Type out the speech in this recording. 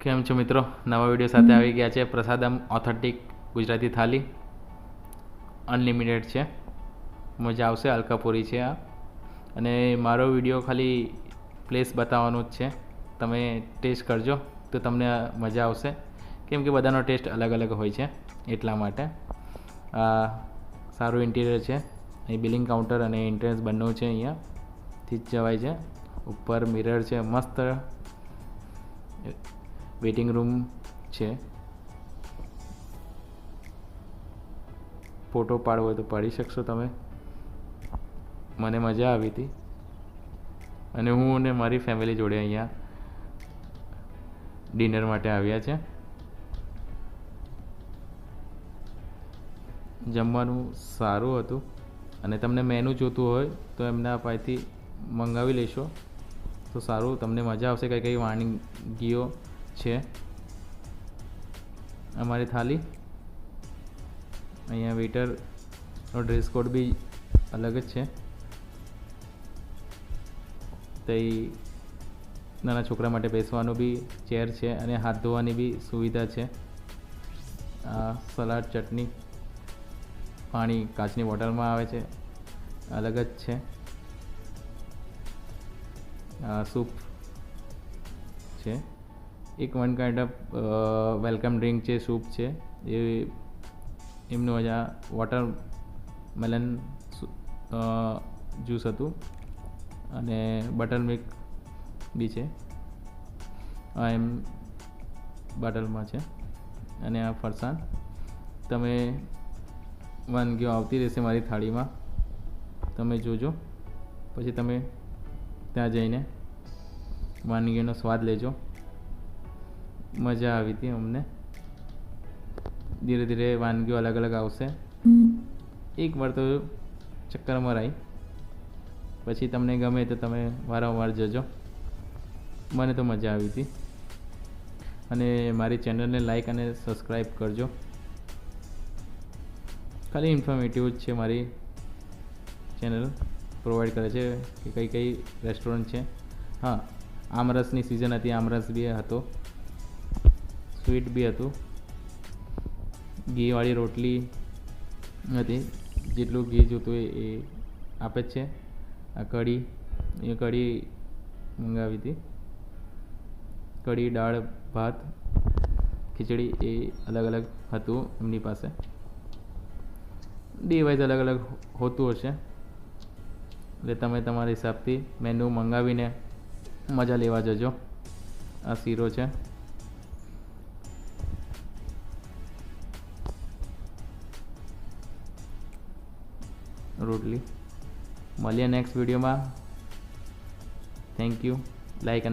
કેમ છો મિત્રો? નવા વીડિયો સાથે આવી ગયા છે પ્રસાદમ ઓથેન્ટિક ગુજરાતી થાળી અનલિમિટેડ છે. મજા આવશે અલકાપુરી છે આ. અને મારો વીડિયો ખાલી પ્લેસ બતાવવાનો જ છે. તમે ટેસ્ટ કરજો, તો તમને મજા આવશે. કેમ કે બધાનો ટેસ્ટ અલગ અલગ હોય છે, એટલા માટે. આ સારું ઇન્ટિરિયર છે. અહીં બિલિંગ કાઉન્ટર અને એન્ટ્રન્સ બંને છે અહીંયાથી જ જવાય છે. ઉપર મિરર છે, મસ્ત. વેઇટિંગ રૂમ છે. ફોટો પાડવો તો પાડી શકશો તમે. મને મજા આવી હતી. અને હું અને મારી ફેમિલી જોડે અહીંયા ડિનર માટે આવ્યા છે. જમવાનું સારું હતું. અને તમને મેનુ જોતું હોય તો એમના પાસેથી મંગાવી લેશો. તો સારું, તમને મજા આવશે. કઈ કઈ વાનગીઓ છે. અમારી થાળી અહીંયા વેટરનો ડ્રેસ કોડ બી અલગ જ છે. તે નાના છોકરા માટે બેસવાનું બી ચેર છે અને હાથ ધોવાની બી સુવિધા છે. આ સલાડ, ચટણી, પાણી કાચની બોટલમાં આવે છે. અલગ જ છે. આ સૂપ છે. એક one kind of welcome drink છે સૂપ છે. એ, એમનું આ વોટર મેલન જ્યુસ હતું. અને બટર મિલ્ક બી છે. આ એમ બોટલમાં છે. અને આ ફરસાણ. તમે વાનગીઓ આવતી રહેશે મારી થાળીમાં. તમે જોજો. પછી તમે ત્યાં જઈને વાનગીઓનો સ્વાદ લેજો. મજા આવી હતી અમને. ધીરે ધીરે વાનગીઓ અલગ અલગ આવશે. એક વાર તો ચક્કર મરાય પછી તમને ગમે તો તમે વારંવાર જજો. મને તો મજા આવી હતી. અને મારી ચેનલને લાઈક અને સબસ્ક્રાઈબ કરજો. ખાલી ઇન્ફોર્મેટિવ જ છે મારી ચેનલ. પ્રોવાઈડ કરે છે કે કઈ કઈ રેસ્ટોરન્ટ છે. હા, આમરસની સિઝન હતી, આમરસ બી હતો. સ્વીટ બી હતું. ઘીવાળી રોટલી હતી. જેટલું ઘી જોતું હોય એ આપે જ છે. આ કઢી, એ કઢી મંગાવી હતી. કઢી, દાળ, ભાત, ખીચડી એ અલગ અલગ હતું એમની પાસે. ડિવાઇસ અલગ અલગ હોતું હશે. એટલે તમે તમારા હિસાબથી મેનુ મંગાવીને મજા લેવા જજો. આ શીરો છે. રોટલી. મળીએ નેક્સ્ટ વિડીયોમાં થેન્ક યુ લાઈક અને